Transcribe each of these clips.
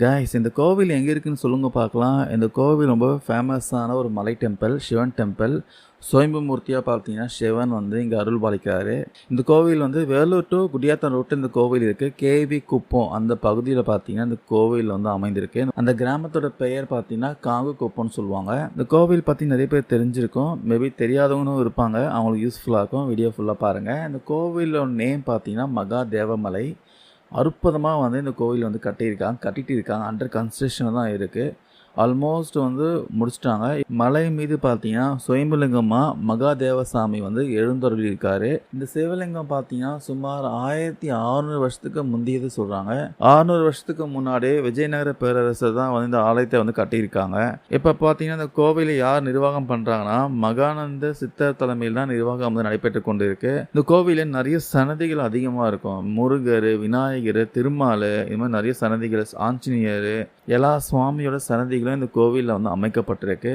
Guys இந்த கோவில் எங்கே இருக்குன்னு சொல்லுங்க பார்க்கலாம். இந்த கோவில் ரொம்ப ஃபேமஸான ஒரு மலை டெம்பிள் சிவன் டெம்பிள் சுயம்பு மூர்த்தியாக பார்த்தீங்கன்னா சிவன் வந்து இங்கே அருள் பாலிக்கிறாரு இந்த கோவில் வந்து வேலூர் டு குடியாத்தன் ரோட்டு இந்த கோவில் இருக்குது கேவி குப்பம் அந்த பகுதியில் பார்த்தீங்கன்னா இந்த கோவில் வந்து அமைந்திருக்கு. அந்த கிராமத்தோட பெயர் பார்த்தீங்கன்னா காங்கு குப்பம்னு சொல்லுவாங்க. இந்த கோவில் பற்றி நிறைய பேர் தெரிஞ்சிருக்கும். மேபி தெரியாதவங்களும் இருப்பாங்க. அவங்களுக்கு யூஸ்ஃபுல்லாக இருக்கும். வீடியோ ஃபுல்லாக பாருங்கள் இந்த கோவிலோட நேம் பார்த்தீங்கன்னா மகா தேவமலை அற்புதமாக வந்து இந்த கோவில் வந்து கட்டியிருக்காங்க கட்டிட்டு இருக்காங்க. அண்டர் கன்ஸ்ட்ரக்ஷன் தான் இருக்குது ஆல்மோஸ்ட் வந்து முடிச்சிட்டாங்க. மலை மீது பார்த்தீங்கன்னா சுயம்புலிங்கமாக மகாதேவசாமி வந்து எழுந்தருளி இருக்காரு இந்த சிவலிங்கம் பார்த்தீங்கன்னா சுமார் ஆயிரத்தி அறுநூறு வருஷத்துக்கு முந்தியது சொல்கிறாங்க அறுநூறு வருஷத்துக்கு முன்னாடி விஜயநகர பேரரசர் தான் வந்து இந்த ஆலயத்தை வந்து கட்டியிருக்காங்க. இப்போ பார்த்தீங்கன்னா இந்த கோவிலை யார் நிர்வாகம் பண்ணுறாங்கன்னா மகானந்த சித்தர் தலைமையில் தான் நிர்வாகம் வந்து நடைபெற்று கொண்டு இருக்கு இந்த கோவிலில் நிறைய சன்னதிகள் அதிகமாக இருக்கும். முருகர் விநாயகர் திருமால் இது மாதிரி நிறைய சன்னதிகள் ஆஞ்சநேயர் எல்லா சுவாமியோட சன்னதிகள் சன்னதிகளும் இந்த கோவிலில் வந்து அமைக்கப்பட்டிருக்கு.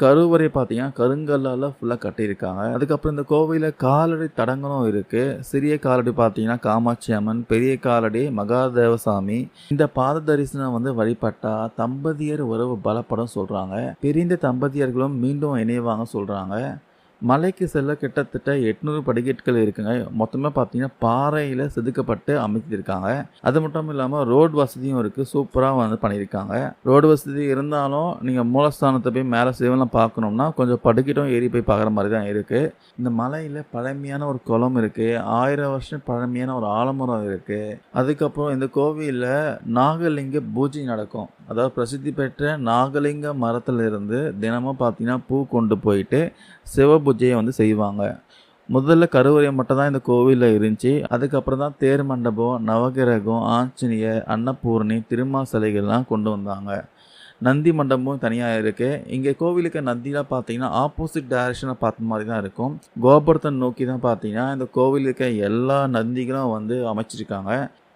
கருவறை பார்த்தீங்கன்னா கருங்கல்லால் ஃபுல்லாக கட்டியிருக்காங்க. அதுக்கப்புறம் இந்த கோவிலில் காலடி தடங்களும் இருக்குது சிறிய காலடி பார்த்தீங்கன்னா காமாட்சி அம்மன் பெரிய காலடி மகாதேவசாமி. இந்த பாத தரிசனம் வந்து வழிபட்டா தம்பதியர் உறவு பலப்படம் சொல்கிறாங்க பிரிந்த தம்பதியர்களும் மீண்டும் இணைவாங்க சொல்கிறாங்க மலைக்கு செல்ல கிட்டத்தட்ட எட்நூறு படிக்கட்டுகள் இருக்குங்க. மொத்தமாக பார்த்தீங்கன்னா பாறையில் செதுக்கப்பட்டு அமைச்சிருக்காங்க அது மட்டும் இல்லாமல் ரோடு வசதியும் இருக்குது சூப்பராக வந்து பண்ணியிருக்காங்க. ரோடு வசதி இருந்தாலும் நீங்கள் மூலஸ்தானத்தை போய் மேலே சிவனை பார்க்கணும்னா கொஞ்சம் படிக்கட்டும் ஏறி போய் பார்க்குற மாதிரி தான் இருக்குது இந்த மலையில் பழமையான ஒரு குளம் இருக்குது ஆயிரம் வருஷம் பழமையான ஒரு ஆலமரம் இருக்குது அதுக்கப்புறம் இந்த கோவிலில் நாகலிங்க பூஜை நடக்கும். அதாவது பிரசித்தி பெற்ற நாகலிங்க மரத்திலிருந்து தினமும் பார்த்தீங்கன்னா பூ கொண்டு போயிட்டு சிவ பூஜையை வந்து செய்வாங்க. முதல்ல கருவறை மட்டும் தான் இந்த கோவிலில் இருந்துச்சு. அதுக்கப்புறம் தான் தேர் மண்டபம் நவகிரகம் ஆஞ்சநேயர் அன்னபூர்ணி திருமா சிலைகள்லாம் கொண்டு வந்தாங்க. நந்தி மண்டபமும் தனியாக இருக்குது இங்கே கோவிலுக்கு நந்திலாம் பார்த்தீங்கன்னா ஆப்போசிட் டைரக்ஷனை பார்த்த மாதிரி தான் இருக்கும். கோபுரத்தை நோக்கி தான் பார்த்தீங்கன்னா இந்த கோவிலுக்கு எல்லா நந்திகளும் வந்து அமைச்சிருக்காங்க.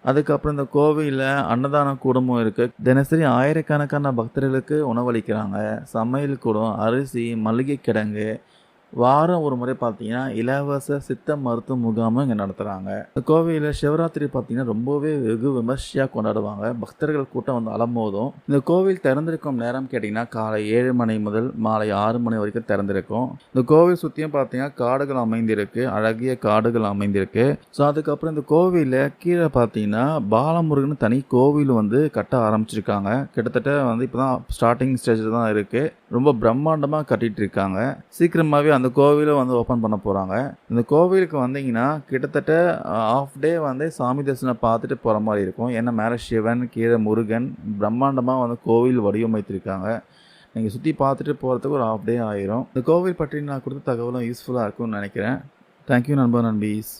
அதுக்கப்புறம் இந்த கோவிலில் அன்னதான கூடமும் இருக்குது தினசரி ஆயிரக்கணக்கான பக்தர்களுக்கு உணவளிக்கிறாங்க. சமையல் கூடம் அரிசி மளிகை கிடங்கு வாரம் ஒரு முறை பார்த்தீங்கன்னா இலவச சித்த மருத்துவ முகாமும் இங்கே நடத்துகிறாங்க கோவையில் கோவிலில் சிவராத்திரி பார்த்தீங்கன்னா ரொம்பவே வெகு விமர்சையாக கொண்டாடுவாங்க. பக்தர்கள் கூட்டம் வந்து அலம்போதும். இந்த கோவில் திறந்திருக்கும் நேரம் கேட்டிங்கன்னா காலை ஏழு மணி முதல் மாலை ஆறு மணி வரைக்கும் திறந்திருக்கும். இந்த கோவில் சுற்றியும் பார்த்தீங்கன்னா காடுகள் அமைந்திருக்கு. அழகிய காடுகள் அமைந்திருக்கு. ஸோ அதுக்கப்புறம் இந்த கோவிலில் கீழே பார்த்தீங்கன்னா பாலமுருகன் தனி கோவில் வந்து கட்ட ஆரம்பிச்சிருக்காங்க. கிட்டத்தட்ட வந்து இப்போ தான் ஸ்டார்டிங் ஸ்டேஜில் தான் இருக்குது ரொம்ப பிரம்மாண்டமாக கட்டிகிட்டு இருக்காங்க. சீக்கிரமாகவே அந்த கோவிலை வந்து ஓப்பன் பண்ண போகிறாங்க இந்த கோவிலுக்கு வந்தீங்கன்னா கிட்டத்தட்ட ஆஃப் டே வந்து சாமி தரிசனம் பார்த்துட்டு போகிற மாதிரி இருக்கும். ஏன்னா மேலே சிவன் கீழே முருகன் பிரம்மாண்டமாக வந்து கோவில் வடிவமைத்திருக்காங்க. நீங்கள் சுற்றி பார்த்துட்டு போகிறதுக்கு ஒரு ஆஃப் டே ஆயிரும். இந்த கோவில் பற்றி நான் கொடுத்த தகவலும் யூஸ்ஃபுல்லாக இருக்கும்னு நினைக்கிறேன். தேங்க்யூ நண்பர் நண்பீஸ்.